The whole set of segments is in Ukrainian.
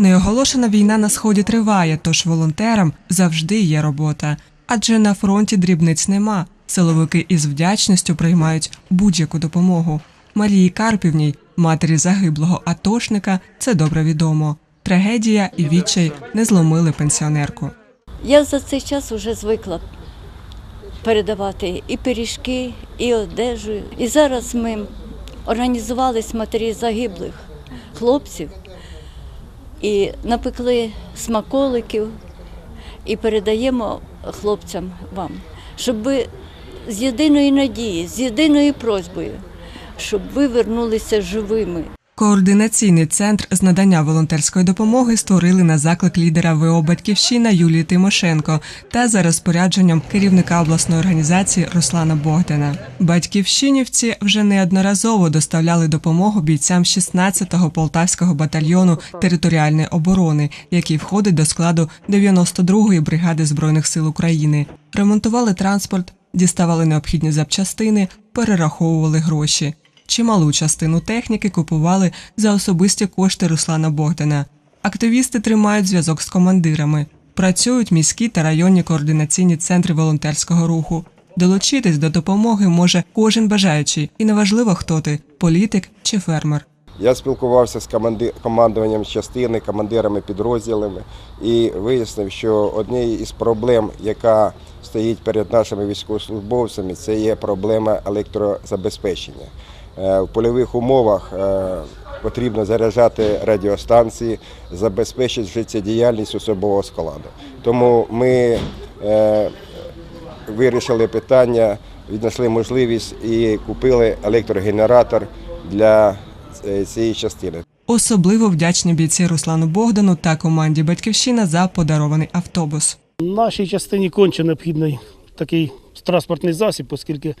Неоголошена війна на сході триває, тож волонтерам завжди є робота. Адже на фронті дрібниць нема. Силовики із вдячністю приймають будь-яку допомогу. Марії Карпівній, матері загиблого атошника, це добре відомо. Трагедія і відчай не зломили пенсіонерку. Я за цей час вже звикла передавати і пиріжки, і одежу. І зараз ми організувались матері загиблих хлопців і напекли смаколиків і передаємо хлопцям вам, щоб ви з єдиної надії, з єдиною просьбою, щоб ви вернулися живими. Координаційний центр з надання волонтерської допомоги створили на заклик лідера ВО Батьківщина Юлії Тимошенко та за розпорядженням керівника обласної організації Руслана Богдана. Батьківщинівці вже неодноразово доставляли допомогу бійцям 16-го полтавського батальйону територіальної оборони, який входить до складу 92-ї бригади збройних сил України. Ремонтували транспорт, діставали необхідні запчастини, перераховували гроші. Чималу частину техніки купували за особисті кошти Руслана Богдана. Активісти тримають зв'язок з командирами, працюють міські та районні координаційні центри волонтерського руху. Долучитись до допомоги може кожен бажаючий, і неважливо, хто ти політик чи фермер. Я спілкувався з командуванням частини, командирами підрозділами і вияснив, що однією із проблем, яка стоїть перед нашими військовослужбовцями, це є проблема електрозабезпечення. Е, В польових умовах е, потрібно заряджати радіостанції, забезпечити життєдіяльність особового складу. Тому ми е, вирішили питання, віднайшли можливість і купили електрогенератор для цієї частини. Особливо вдячні бійці Руслану Богдану та команді Батьківщина за подарований автобус. Нашій частині конче необхідний такий транспортний засіб, оскільки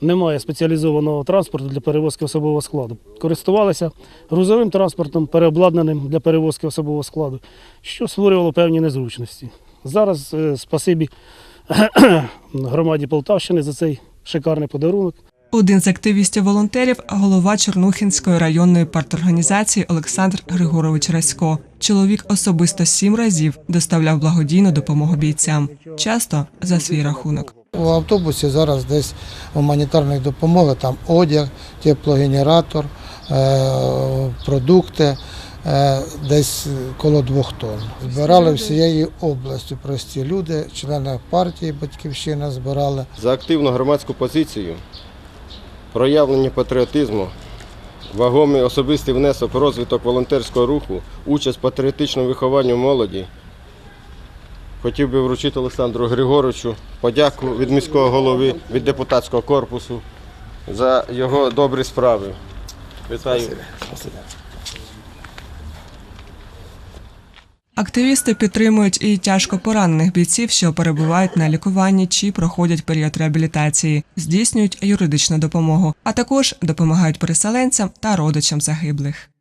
немає спеціалізованого транспорту для перевозки особового складу. Користувалися грузовим транспортом, переобладнаним для перевозки особового складу, що створювало певні незручності. Зараз е, спасибі громаді Полтавщини за цей шикарний подарунок. Один з активістів-волонтерів голова Чорнухінської районної парторганізації Олександр Григорович Расько. Чоловік особисто сім разів доставляв благодійну допомогу бійцям, часто за свій рахунок. У автобусі зараз десь гуманітарної допомоги, там одяг, теплогенератор, е, продукти, е, десь коло двох тонн. Збирали всією областю прості люди, члени партії Батьківщина збирали. За активну громадську позицію, проявлення патріотизму, вагомий особистий внесок розвиток волонтерського руху, участь в патріотичному вихованні молоді. Хотів би вручити Олександру Григоровичу подяку від міського голови, від депутатського корпусу за його добрі справи. Вітаю. Активісти підтримують і тяжко поранених бійців, що перебувають на лікуванні чи проходять період реабілітації, здійснюють юридичну допомогу, а також допомагають переселенцям та родичам загиблих.